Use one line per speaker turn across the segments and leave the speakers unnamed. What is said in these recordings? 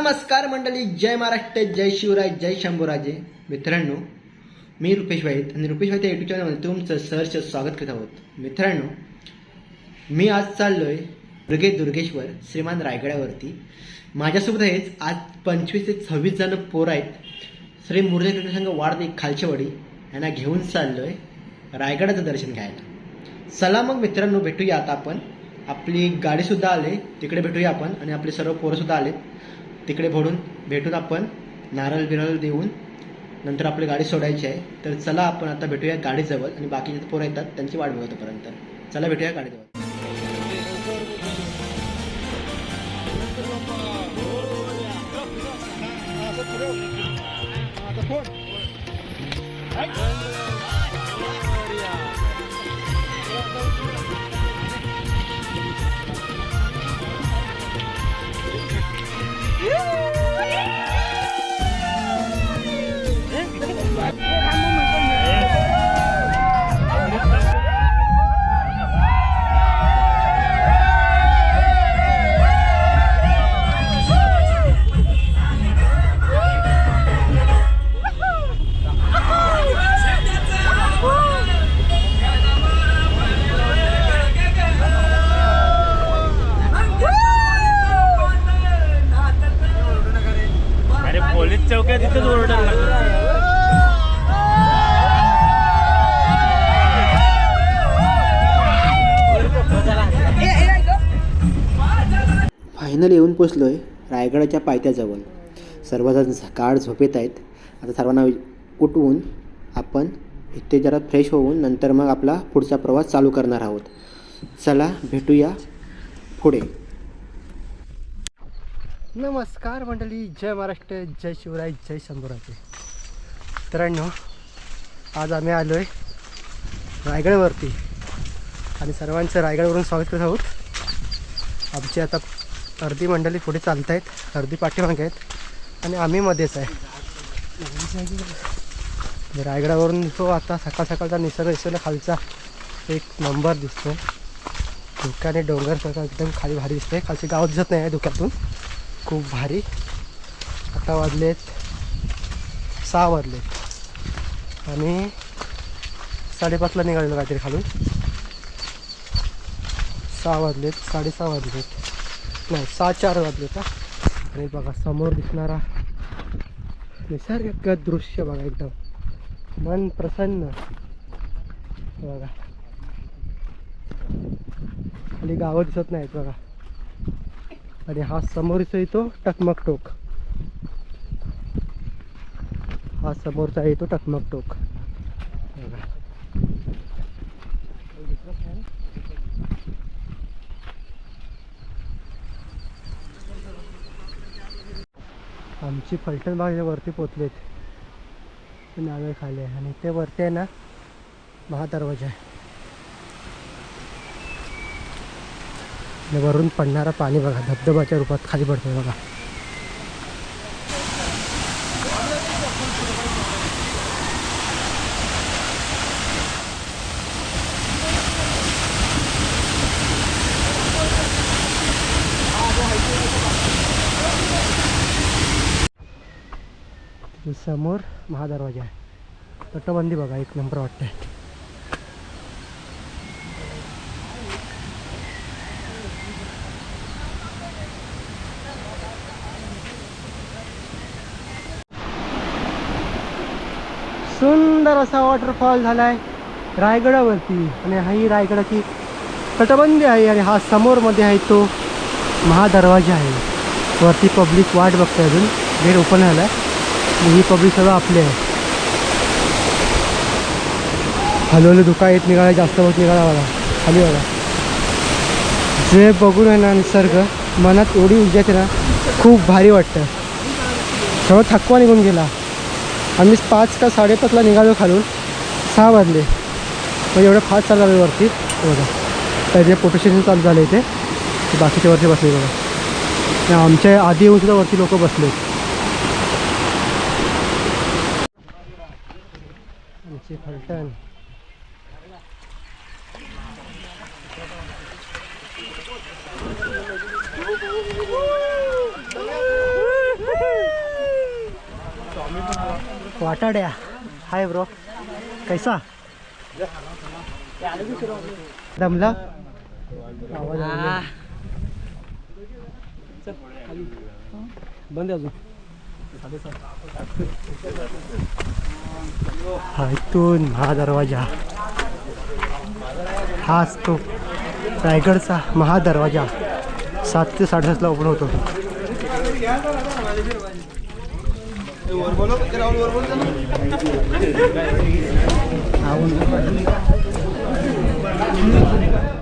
नमस्कार मंडळी जय महाराष्ट्र जय शिवराय जय शंभूराजे. मित्रांनो मी रुपेश वाईत आणि रुपेश वाईत या युट्यूब चॅनलमध्ये तुमचं सहर्ष स्वागत करत आहोत. मित्रांनो मी आज चाललोय दुर्गे दुर्गेश्वर श्रीमान रायगडावरती. माझ्यासोबत आहेच आज पंचवीस ते सव्वीस जण पोरं आहेत. श्री मुरली कृष्ण संघ वाढते खालचेवाडी यांना घेऊन चाललोय रायगडाचं दर्शन घ्यायला. चला मग मित्रांनो भेटूया आता आपण. आपली गाडीसुद्धा आले तिकडे भेटूया आपण आणि आपले सर्व पोरंसुद्धा आलेत. तिकडे भरून भेटून आपण नारळ बिरळ देऊन नंतर आपली गाडी सोडायची आहे. तर चला आपण आता भेटूया गाडीजवळ आणि बाकीचे पोरं येतात त्यांची वाट बघतोपर्यंत चला भेटूया गाडीजवळ.
अरे पोचलो आहे
रायगडाच्या पायथ्याजवळ. सर्वजण सकाळ झोपेत आहेत. आता सर्वांना उठवून आपण इथे जरा फ्रेश होऊन नंतर मग आपला पुढचा प्रवास चालू करणार आहोत. चला भेटूया पुढे. नमस्कार मंडळी जय महाराष्ट्र जय शिवराय जय शंभूराजे. मित्रांनो आज आम्ही आलो आहे रायगडवरती. आणि सर्वांचं रायगडवरून स्वागत करत आहोत. आमची आता अर्धी मंडळी पुढे चालत आहेत अर्धी पाठीमागे आहेत आणि आम्ही मध्येच आहे. म्हणजे रायगडावरून तो आता सकाळ सकाळचा निसर्ग दिसतो खालचा एक नंबर दिसतो धुक्याने डोंगर सगळं एकदम खाली भारी दिसते खालचे गाव दिसत नाही आहे धुक्यातून. खूप भारी. आता वाजलेत सहा वाजलेत. आणि साडेपाचला निघालेलो काहीतरी खालून. सहा वाजलेत साडेसहा वाजलेत. नाही सहा चार वाजले का? आणि बघा समोर दिसणारा निसर्ग दृश्य बघा एकदम. मन प्रसन्न. बघा. खाली गावं दिसत नाहीत बघा. आणि हा समोरचा येतो टकमक टोक हा समोरचा येतो टकमक टोक बघा आमची फलटण बाग वरती पोचलेत नावे खाली आहे. आणि ते वरती आहे ना महादरवाजा आहे. आणि वरून पडणारा पाणी बघा धबधबाच्या रूपात खाली पडतोय बघा. समोर महादरवाजा आहे. तटबंदी बघा एक नंबर वाटतंय. सुंदर असा वॉटरफॉल झालाय रायगडावरती. आणि हा ही रायगडाची तटबंदी आहे आणि हा समोरमध्ये आहे तो महादरवाजा आहे. वरती पब्लिक वाट बघतोय अजून. गेट ओपन झाला आहे ही पब्लिक सगळं आपले आहे. हलवलं धुका येत निघाला जास्त होत निघाला बघा. खाली बघा. जे बघून आहे ना निसर्ग मनात एवढी ऊर्जा येते ना खूप भारी वाटतं. सगळं थकवा निघून गेला. आम्ही पाच का साडेपाचला निघालो खालून सहा वाजले. मग एवढं फास्ट चाललं वरती. बघा. तर जे सेशन चालू झालं इथे ते वरती बसले बघा. आमच्या आधी येऊन सुद्धा वरती लोक बसले आमची फलटण. वाटाड्या. Hi bro. कैसा? दमला? आवाज. बंद अजून. हा इथून महादरवाजा. हा असतो रायगडचा महादरवाजा. सात ते साडेसातला ओपन होतो.
झुंजावे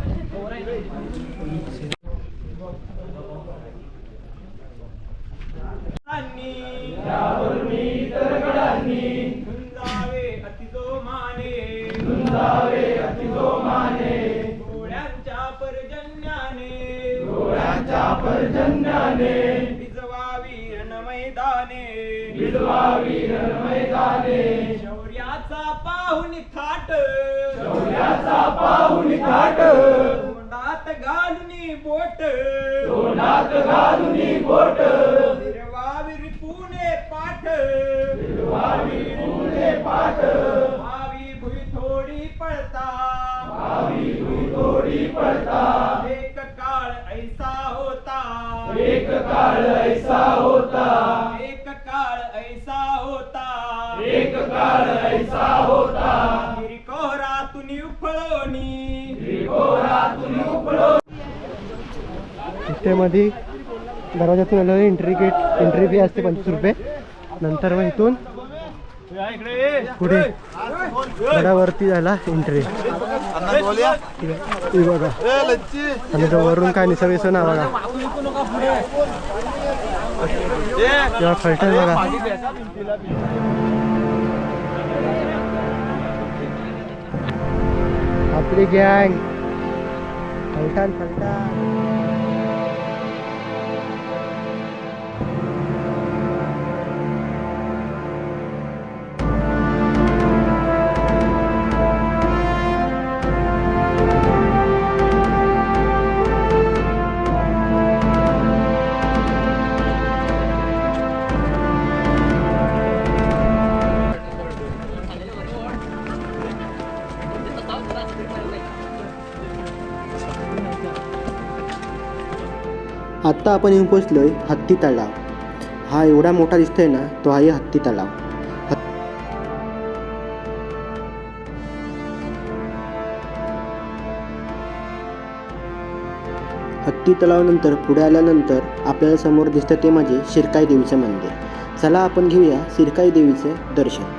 शौर्याचा पाहुन थाट. शौर्याचा पाहुन थाट. तोंडात घालून बोट. तोंडात घालून बोट. फिरवावी रिपुणे पाठ. भावी भुई थोडी पळता. भावी भुई थोडी पळता.
इथे मध्ये दरवाजातून आलं एंट्री गेट एंट्री फी असते पंचवीस रुपये. नंतर मग इथून पुढे गडावरती झाला एंट्री बघा. आणि तो वरून काय निसर्ग दिसतो ना बघा. तेव्हा फलटण बघा. आपली गँग फलटान फलटान
आत्ता आपण येऊन पोचलोय हत्ती तलाव. हा एवढा मोठा दिसतोय ना तो आहे हत्ती तलाव. हत्ती तलावानंतर पुढे आल्यानंतर आपल्याला समोर दिसतं ते म्हणजे शिरकाई देवीचं मंदिर. चला आपण घेऊया शिरकाई देवीचं दर्शन.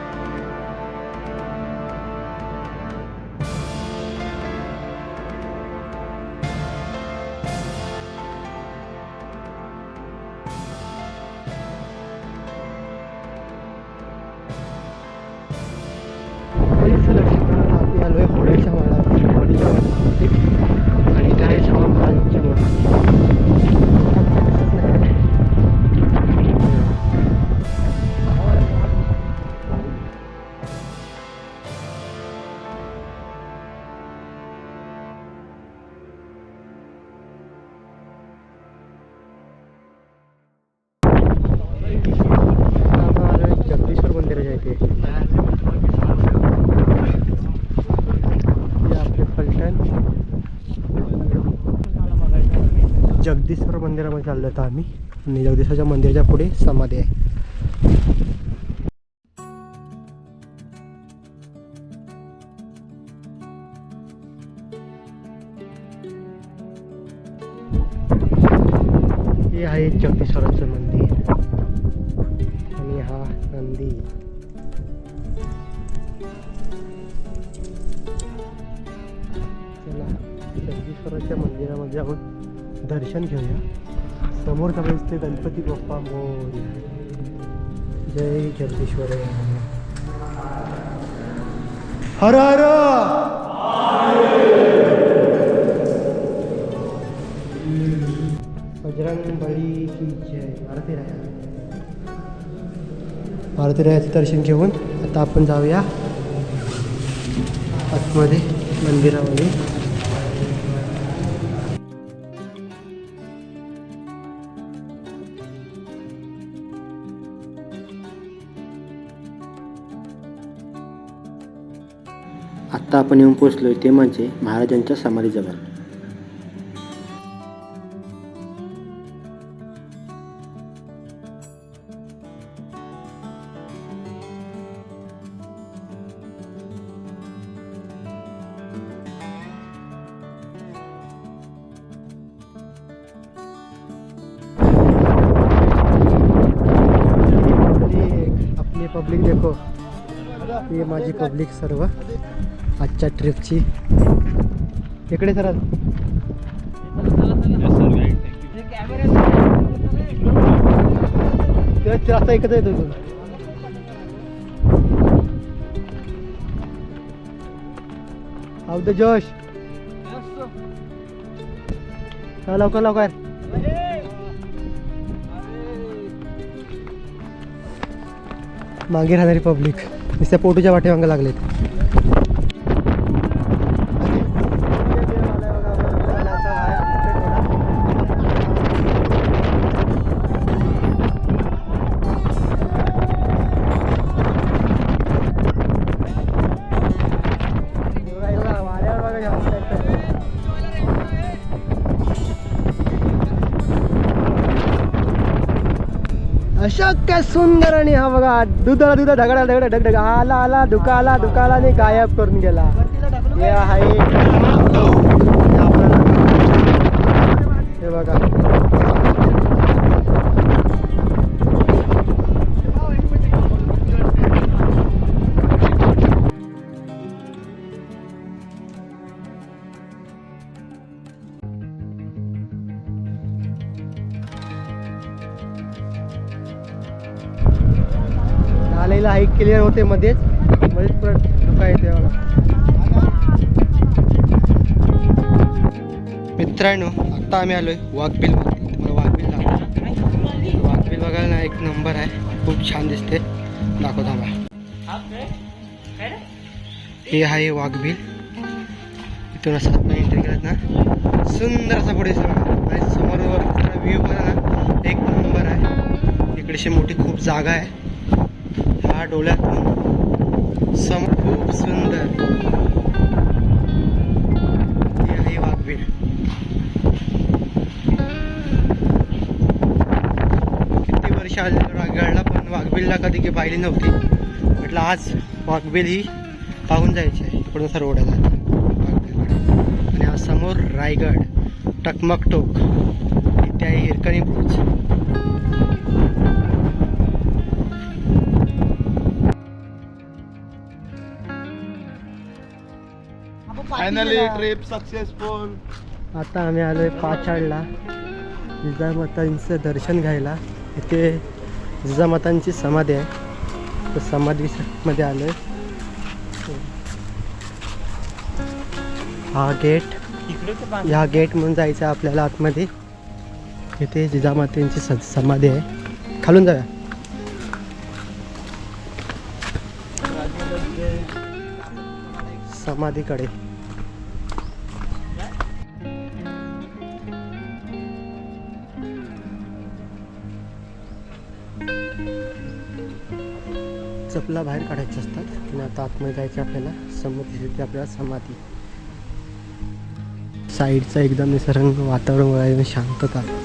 मंदिरामध्ये चाललो होतो आम्ही. आणि जगदीश्वरच्या मंदिराच्या पुढे समाधी आहे. हे आहे जगदीश्वराचं मंदिर. आणि हा नंदी. चला जगदीश्वराच्या मंदिरामध्ये आपण दर्शन घेऊया. समोर सगळे दिसते गणपती बाप्पा मोर. जय जगदीश्वर. हर हर! बजरंग बळी की जय. आरती राया. आरती रायाचं दर्शन घेऊन आता आपण जाऊया आतमध्ये मंदिरामध्ये.
आत्ता आपण येऊन पोचलोय ते म्हणजे महाराजांच्या समाधीजवळ.
आपली पब्लिक देखो ये माझी पब्लिक सर्व. आजच्या ट्रिपची. इकडे सर. तेच रस्ता एकच येतो इथून आव द जोश. लवकर लवकर. मागे राहणारी पब्लिक. नुसत्या पोटूच्या वाटेवांग लागलेत. अशक्य सुंदर आणि हा बघा दुधाला दुधा ढगडा ढगडा ढगढग आला आला दुकाला दुखाला आणि गायब करून गेला. हे हे बघा. क्लिअर होते मध्येच. मध्येच परत धोका येते बघा
मित्रांनो आत्ता आम्ही आलोय वाघबिल तुम्हाला वाघबिल दाखवतो. वाघबिल बघायला ना एक नंबर आहे. खूप छान दिसते. दाखव थांबा. हे आहे वाघबिल. इथून असं आपण एंट्री केलं ना. सुंदर असा पुढे आणि समोर व्ह्यू बघा ना. एक नंबर आहे. इकडेशी मोठी खूप जागा आहे. ह्या डोळ्यातून समोर खूप सुंदर हे आहे वाघबीळ किती वर्ष आले पण वाघबिलला कधी की पाहिली नव्हती. म्हटलं आज वाघबिल ही पाहून जायची आहे इकडून असं रोड आणि आज समोर रायगड टकमक टोक इथे आहे Hirkani bridge.
Finally trip successful
आता आम्ही आलो आहे पाचाडला जिजामातांचं दर्शन घ्यायला. इथे जिजामातांची समाधी आहे. तर समाधीमध्ये आलो आहे हा गेट ह्या गेट म्हणून जायचं आहे आपल्याला आतमध्ये. इथे जिजामातेंची स समाधी आहे. खालून जाऊया. समाधीकडे. चपला बाहेर काढायच्या असतात आणि आता आतमध्ये जायचं आपल्याला समोर दिसते आपल्याला समाधी. साईडचा एकदम निसर्ग वातावरण शांतता.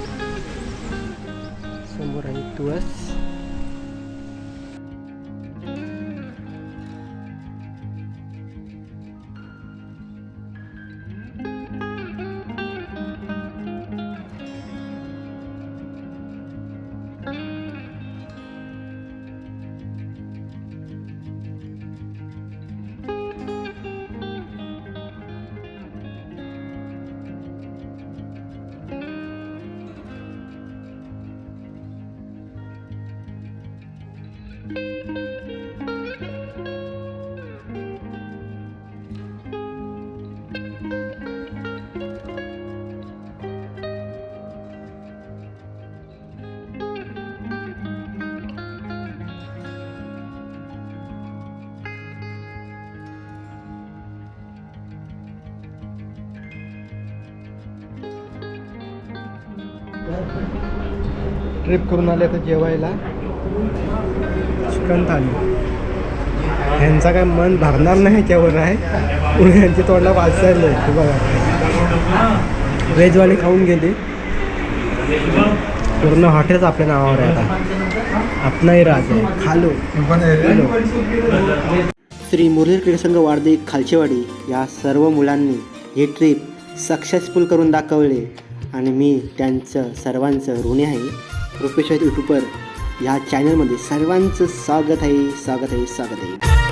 ट्रिप करून आले आता जेवायला. चिकन थाली. ह्यांचा काय मन भरणार नाही ह्याच्यावर आहे? पुढे ह्यांची तोंडला वाचायला आहे बघा. व्हेजवाले खाऊन गेले. पूर्ण हॉटेलच आपल्या नावावर आहे आता. आपणाही राज आहे. खालो. खालो.
श्री मुरली क्रीडा संघ वारदे खालचेवाडी या सर्व मुलांनी ही ट्रिप सक्सेसफुल करून दाखवले. आणि मी त्यांचं सर्वांचं ऋणी आहे. रुपेश यूट्यूबर ह्या चॅनलमध्ये सर्वांचं स्वागत आहे स्वागत आहे स्वागत आहे.